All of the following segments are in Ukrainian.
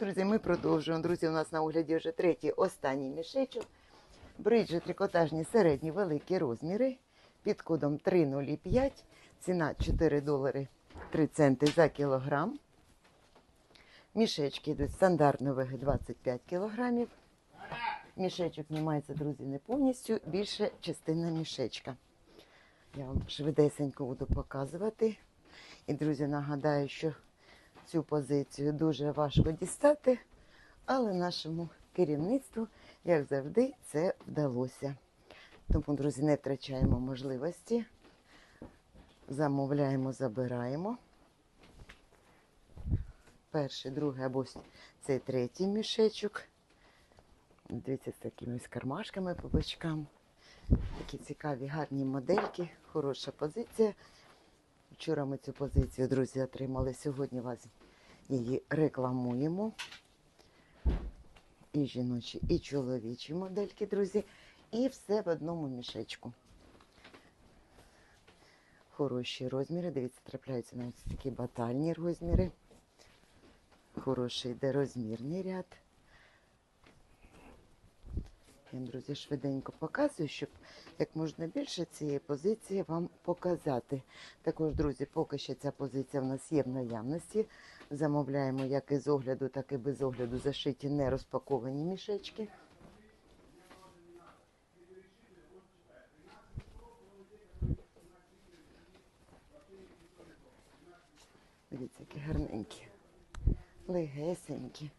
друзі, ми продовжуємо. Друзі, у нас на огляді вже третій останній мішечок. Бриджі трикотажні середні великі розміри під кодом 305. Ціна 4 долари 3 центи за кілограм. Мішечки йдуть стандартної ваги 25 кілограмів. Мішечок знімається, друзі, не повністю, більше частина мішечка. Я вам швидесенько буду показувати. І, друзі, нагадаю, що цю позицію дуже важко дістати, але нашому керівництву, як завжди, це вдалося. Тому, друзі, не втрачаємо можливості. Замовляємо, забираємо. Перший, другий або цей третій мішечок. Дивіться, з такими кармашками по бочкам. Такі цікаві, гарні модельки, хороша позиція. Вчора ми цю позицію, друзі, отримали. Сьогодні вас її рекламуємо. І жіночі, і чоловічі модельки, друзі. І все в одному мішечку. Хороші розміри. Дивіться, трапляються навіть такі батальні розміри. Хороший йде розмірний ряд. Я, друзі, швиденько показую, щоб як можна більше цієї позиції вам показати. Також, друзі, поки що ця позиція в нас є в наявності. Замовляємо як із огляду, так і без огляду зашиті не розпаковані мішечки. Дивіться, які гарненькі, легесенькі.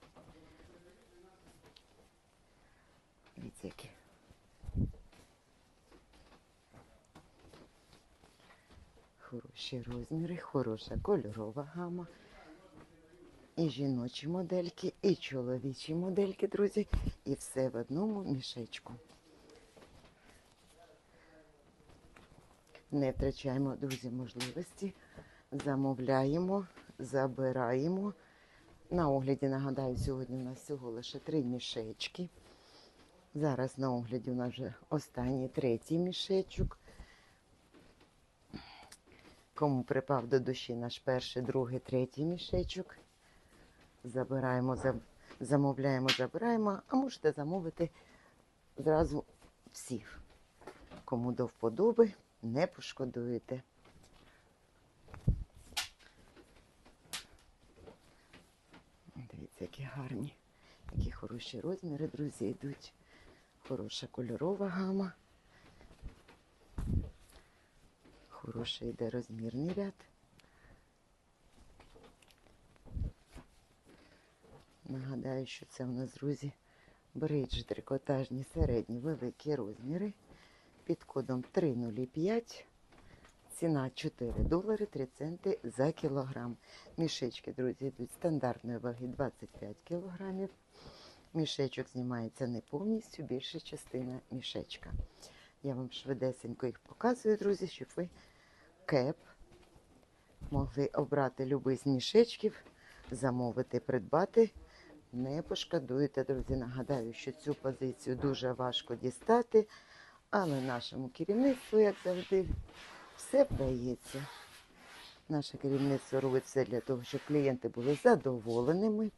Дивіться. Хороші розміри, хороша кольорова гама. І жіночі модельки, і чоловічі модельки, друзі. І все в одному мішечку. Не втрачаємо, друзі, можливості. Замовляємо, забираємо. На огляді, нагадаю, сьогодні у нас всього лише три мішечки. Зараз на огляді у нас вже останній третій мішечок. Кому припав до душі наш перший, другий, третій мішечок. Забираємо, зам- замовляємо, забираємо, а можете замовити зразу всіх. Кому до вподоби, не пошкодуєте. Дивіться, які гарні, які хороші розміри, друзі, йдуть. Хороша кольорова гама. Хороший йде розмірний ряд. Нагадаю, що це у нас, друзі, бридж трикотажні середні великі розміри під кодом 305. Ціна 4 долари 3 центи за кілограм. Мішечки, друзі, йдуть стандартної ваги 25 кілограмів. Мішечок знімається не повністю, більша частина мішечка. Я вам швидесенько їх показую, друзі, щоб ви кеп могли обрати любий з мішечків, замовити, придбати. Не пошкодуєте, друзі. Нагадаю, що цю позицію дуже важко дістати, але нашому керівництву, як завжди, все вдається. Наше керівництво робить все для того, щоб клієнти були задоволеними.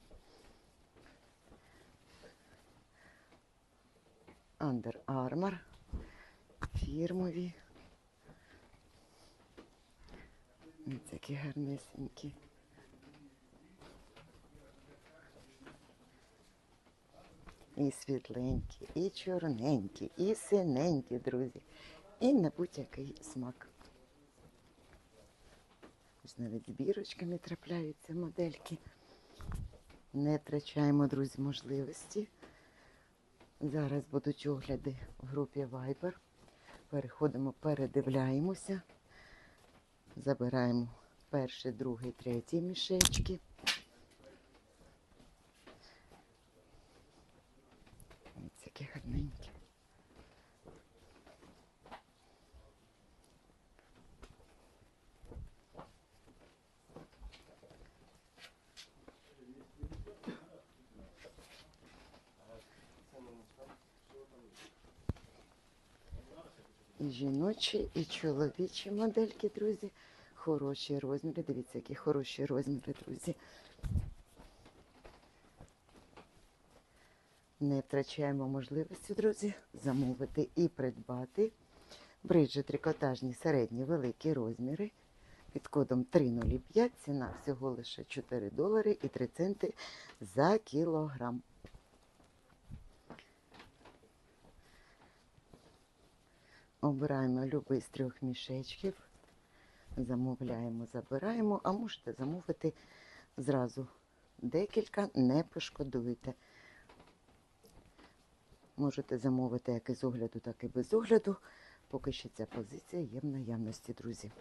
Under Armour фірмові. Ось такі гарнесенькі. І світленькі, і чорненькі, і синенькі, друзі. І на будь-який смак. Ось навіть з бірочками трапляються модельки. Не втрачаємо, друзі, можливості. Зараз будуть огляди в групі Viber. Переходимо, передивляємося. Забираємо перший, другий, третій мішечки. Ось які гарненькі. І жіночі, і чоловічі модельки, друзі. Хороші розміри. Дивіться, які хороші розміри, друзі. Не втрачаємо можливості, друзі, замовити і придбати бриджі трикотажні середні великі розміри під кодом 305. Ціна всього лише 4 долари і 3 центи за кілограм. Обираємо любий з трьох мішечків. Замовляємо, забираємо, а можете замовити зразу декілька, не пошкодуєте. Можете замовити як із огляду, так і без огляду. Поки що ця позиція є в наявності, друзі.